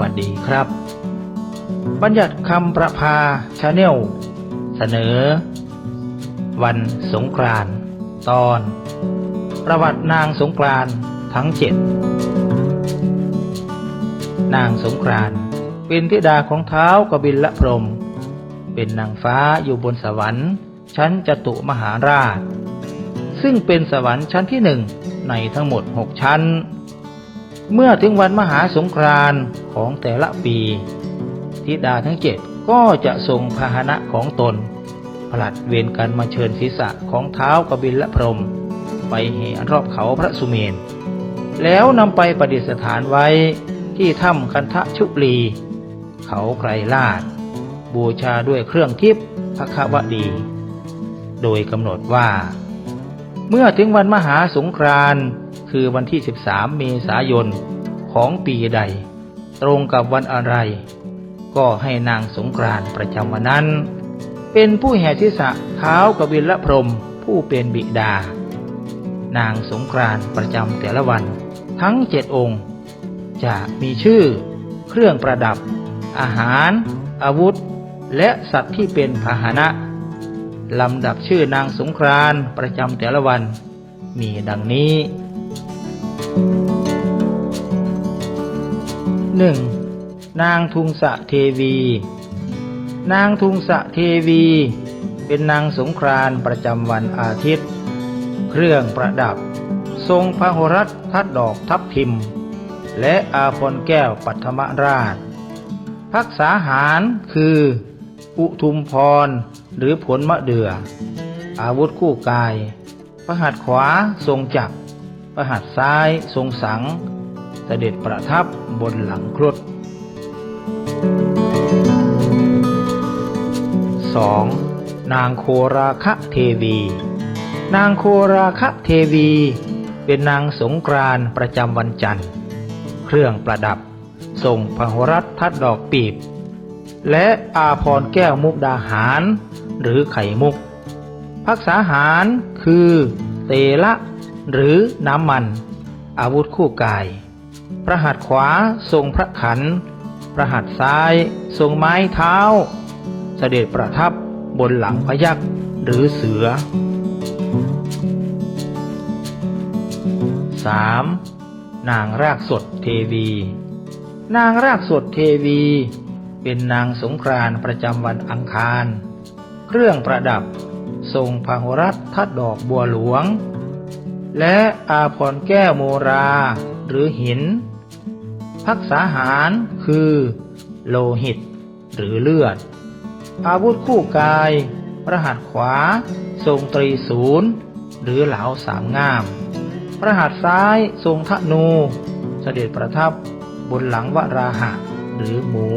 วัสดีครับ บัญญัติคำประพาชาแนลเสนอ วันสงกรานต์ตอน ประวัตินางสงกรานต์ทั้งเจ็ดนางสงกรานต์เป็นธิดาของเท้ากบิลละพรม เป็นนางฟ้าอยู่บนสวรรค์ ชั้นจตุมหาราช ซึ่งเป็นสวรรค์ชั้นที่หนึ่งในทั้งหมดหกชั้น เมื่อถึงวันมหาสงกรานต์ของแต่ละปี ธิดาทั้งเจ็ดก็จะทรงพาหนะของตนผลัดเวียนกันมาเชิญศีรษะของเท้ากบิลละพรม ไปเหรอบเขาพระสุเมน แล้วนำไปประดิษฐานไว้ที่ถ้ำคันทะชุบลี เขาไกรลาด บูชาด้วยเครื่องทิพย์พระควดี โดยกำหนดว่า เมื่อถึงวันมหาสงกรานต์ คือวันที่ 13 เมษายนของปีใด ตรงกับวันอะไร ก็ให้นางสงกรานต์ประจำวันนั้น เป็นผู้แห่ศีรษะเท้าวกบิลพรมผู้เป็นบิดา นางสงกรานต์ประจำแต่ละวันทั้งเจ็ดองค์ จะมีชื่อ เครื่องประดับ อาหาร อาวุธ และสัตว์ที่เป็นพาหนะลำดับชื่อนางสงกรานต์ประจำแต่ละวัน มีดังนี้ 1. นางทุงสะเทวี นางทุงสะเทวี เป็นนางสงกรานต์ประจำวันอาทิตย์ เครื่องประดับ ทรงพระหรัตน์ทัดดอกทับทิม และอาพรแก้วปัทมราช พักษาหารคือ อุทุมพรหรือผลมะเดือ่ออาวุธคู่กายประหัตถ์ขวาทรงจักร ประหัตถ์ซ้ายทรงสัง เสด็จประทับบนหลังครุฑ 2. นางโคราคะเทวี นางโคราคะเทวี เป็นนางสงกรานประจำวันจันทร์ เครื่องประดับทรงพหุรัตทัดดอกปีบ และอาพรแก้วมุกดาหาร หรือไข่มุก พักษาหารคือเตละ หรือน้ำมัน อาวุธคู่กาย พระหัตถ์ขวาทรงพระขัน พระหัตถ์ซ้าย ทรงไม้เท้า เสด็จประทับบนหลังพยักษ์หรือเสือ 3. นางรากสดเทวี นางรากสดเทวี เป็นนางสงกรานประจำวันอังคาร เครื่องประดับ ทรงพหรัตทัดดอกบัวหลวง และอาพรแก้วโมราหรือหิน พักษาหารคือ โลหิต หรือเลือด อาวุธคู่กายพระหัตถ์ขวา ทรงตรีศูนย์ หรือเหลาสามง่ามพระหัตถ์ซ้ายทรงทะนู เสด็จประทับบนหลังวราหะ หรือหมู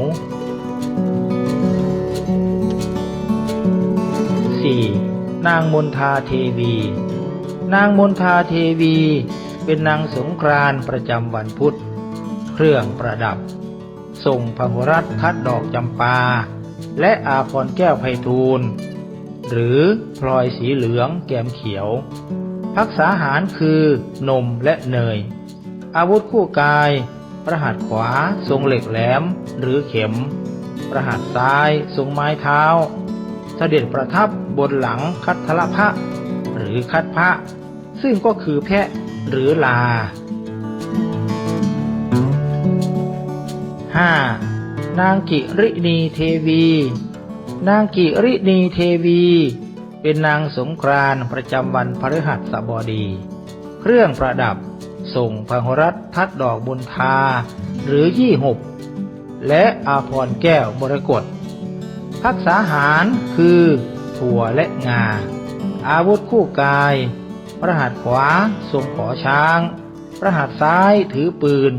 4. นางมนทาเทวี นางมนทาเทวี เป็นนางสงกรานต์ประจำวันพุธ เครื่องประดับทรงพหุรัตน์ทัดดอกจำปา และอาพรแก้วไพฑูรย์หรือพลอยสีเหลืองแกมเขียว พักษาหารคือนมและเนย อาวุธคู่กาย ประหัตขวาทรงเหล็กแหลมหรือเข็ม ประหัตซ้ายทรงไม้เท้า เสด็จประทับบนหลังคัทธละพระ หรือคัดพระ ซึ่งก็คือแพะหรือลา 5. นางกิรินีเทวี นางกิรินีเทวี เป็นนางสงกรานต์ประจำวันพฤหัสบดี เครื่องประดับส่งพหุรัตทัดดอกบุญทา หรือยี่หบและอาพรแก้วมรกตพักษาหารคือถั่วและงา อาวุธคู่กาย พระหัตถ์ขวาทรงขอช้าง พระหัตถ์ซ้ายถือปืน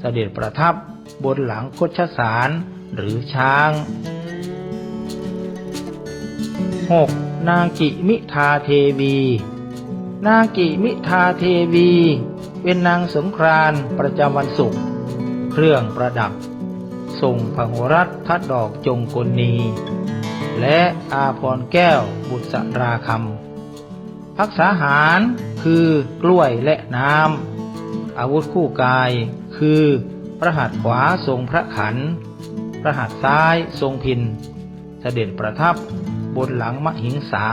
เสด็จประทับบนหลังคชสารหรือช้าง 6. นางกิมิทาเทวี นางกิมิทาเทวี เป็นนางสงกรานต์ประจำวันศุกร์เครื่องประดับทรงพหุรัตทัดดอกจงกลนี และอาพรแก้วบุษราคำพักษาหารคือกล้วยและน้ำอาวุธคู่กาย คือพระหัตถ์ขวาทรงพระขัน พระหัตถ์ซ้ายทรงพิน เสด็จประทับบนหลังมหิงสา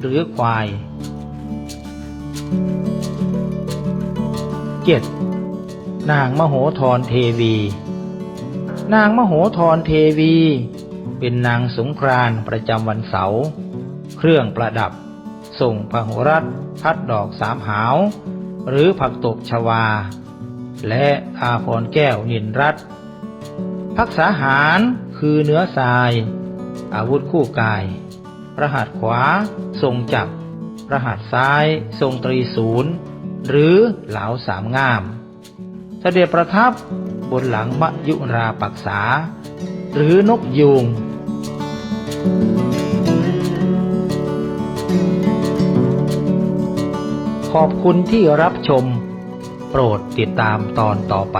หรือควาย 7. นางมโหธรเทวี นางมโหธรเทวี เป็นนางสงกรานประจำวันเสาร์เครื่องประดับ ส่งพหุรัตพัดดอกสามหาว หรือผักตบชวา และอาพรแก้วนินรัตพักษาหารคือเนื้อทราย อาวุธคู่กายพระหัตขวา ทรงจับพระหัตซ้าย ทรงตรีศูนย์ หรือเหลาสามง่ามเสด็จประทับบนหลังมยุราปักษา หรือนกยูง ขอบคุณที่รับชม โปรดติดตามตอนต่อไป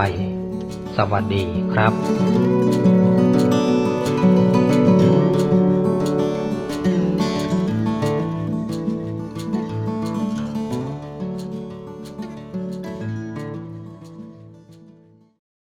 สวัสดีครับ